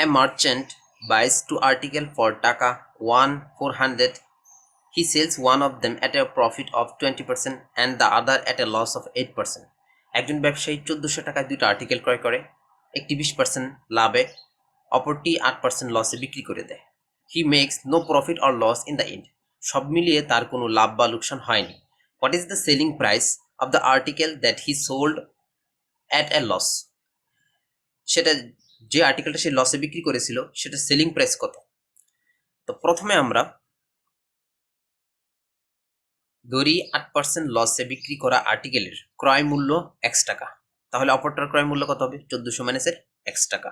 A merchant buys two articles for taka one four hundred. He sells one of them at a profit of twenty percent and the other at a loss of eight percent. একজন ব্যবসায়ী চোদ্দশো টাকায় দুটো article ক্রয় করে, একটি বিশ percent লাভে, অপরটি আট পার্সেন্ট লসে বিক্রি করে দেয় he makes no profit or loss in the end সব মিলিয়ে তার কোনো লাভ বা লোকসান হয়নি what is the selling price of the article that he sold at a loss সেটা যে আর্টিকেলটা সে লসে বিক্রি করেছিল, সেটা সেলিং প্রাইস কত? তো প্রথমে আমরা ধরি আট পার্সেন্ট লসে বিক্রি করা আর্টিকেলের ক্রয় মূল্য এক্স টাকা। তাহলে অপরটার ক্রয় মূল্য কত হবে? চোদ্দশো মাইনাসের এক্স টাকা।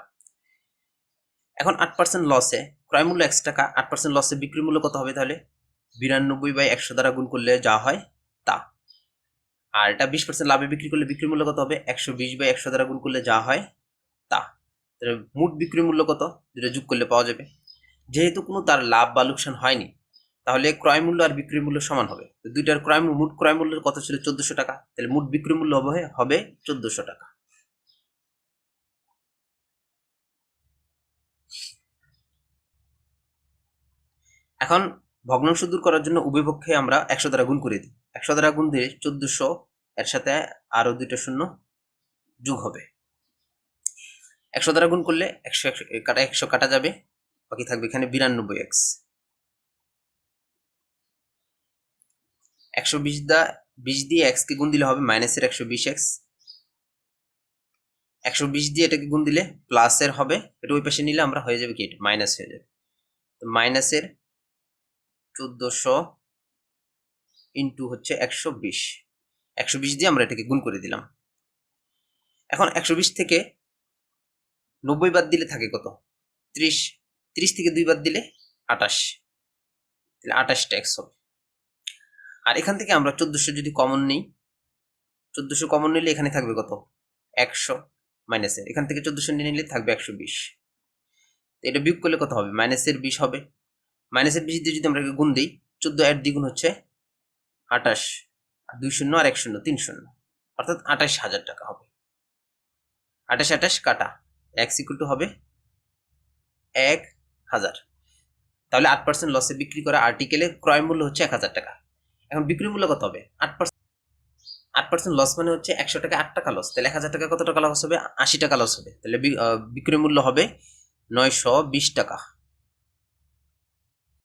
এখন আট পার্সেন্ট লসে ক্রয় মূল্য এক্স টাকা, আট পার্সেন্ট লসে বিক্রি মূল্য কত হবে তাহলে? বিরানব্বই বাই একশো দ্বারা গুণ করলে যা হয় তা। আর এটা বিশ পার্সেন্ট লাভে বিক্রি করলে বিক্রি মূল্য কত হবে? একশো বিশ বাই একশো দ্বারা গুণ করলে যা হয় তা। তাহলে মোট বিক্রি মূল্য কত? যেটা যোগ করলে পাওয়া যাবে। যেহেতু কোনো তার লাভ বা লোকসান হয়নি, তাহলে ক্রয় মূল্য আর বিক্রি মূল্য সমান হবে। তো দুইটার ক্রয় মোট ক্রয় মূল্য কত ছিল চোদ্দশো টাকা। তাহলে মোট বিক্রি মূল্য হবে হবে চোদ্দশো টাকা। এখন ভগ্নাংশ দূর করার জন্য উভয় পক্ষে আমরা একশো দ্বারা গুণ করে দিই। একশো দ্বারা গুণ দিয়ে চোদ্দশো, এর সাথে আরও দুইটা শূন্য যোগ হবে। একশো দ্বারা গুণ করলে একশো একশো কাটা একশো কাটা যাবে। বাকি থাকবে এখানে বিরানব্বই এক্স। একশো বিশ দা বিশ দিয়ে এক্স কে গুণ দিলে হবে মাইনাসের একশো বিশ এক্স। একশো বিশ দিয়ে এটাকে গুণ দিলে প্লাসের হবে। এটা ওই পাশে নিলে আমরা হয়ে যাবে কি? এটা মাইনাস হয়ে যাবে। তো মাইনাসের চোদ্দশো ইন্টু হচ্ছে একশো বিশ। একশো বিশ দিয়ে আমরা এটাকে গুণ করে দিলাম। এখন একশো বিশ থেকে নব্বই বাদ দিলে থাকে কত? ত্রিশ। ত্রিশ থেকে দুই বাদ দিলে আটাশ তাহলে আটাশ ট্যাক্স হবে। আর এখান থেকে আমরা চোদ্দশো যদি কমন নিই, চোদ্দশো কমন নিলে এখানে থাকবে কত? একশো মাইনাসের এখান থেকে চোদ্দশো নিয়ে নিলে থাকবে একশো বিশ। এটা বিয়োগ করলে কত হবে? মাইনাসের বিশ হবে। মাইনাসের বিশ দিয়ে যদি আমরা গুণ দিই, চোদ্দ এক দ্বিগুণ হচ্ছে আটাশ আর দুই শূন্য আর এক শূন্য তিন শূন্য অর্থাৎ আঠাশ হাজার টাকা হবে। আঠাশ আঠাশ কাটা। এক্স ইকুয়াল টু হবে এক হাজার। তাহলে আট পার্সেন্ট লসে বিক্রি করা আর্টিকেলে ক্রয় মূল্য হচ্ছে এক হাজার টাকা। এখন বিক্রি মূল্য কত হবে? আট পার্সেন্ট আট পার্সেন্ট লস মানে হচ্ছে একশো টাকা আট টাকা লস তাহলে এক হাজার টাকা কত টাকা লস হবে? আশি টাকা লস হবে। তাহলে বিক্রয় মূল্য হবে নয়শো বিশ টাকা।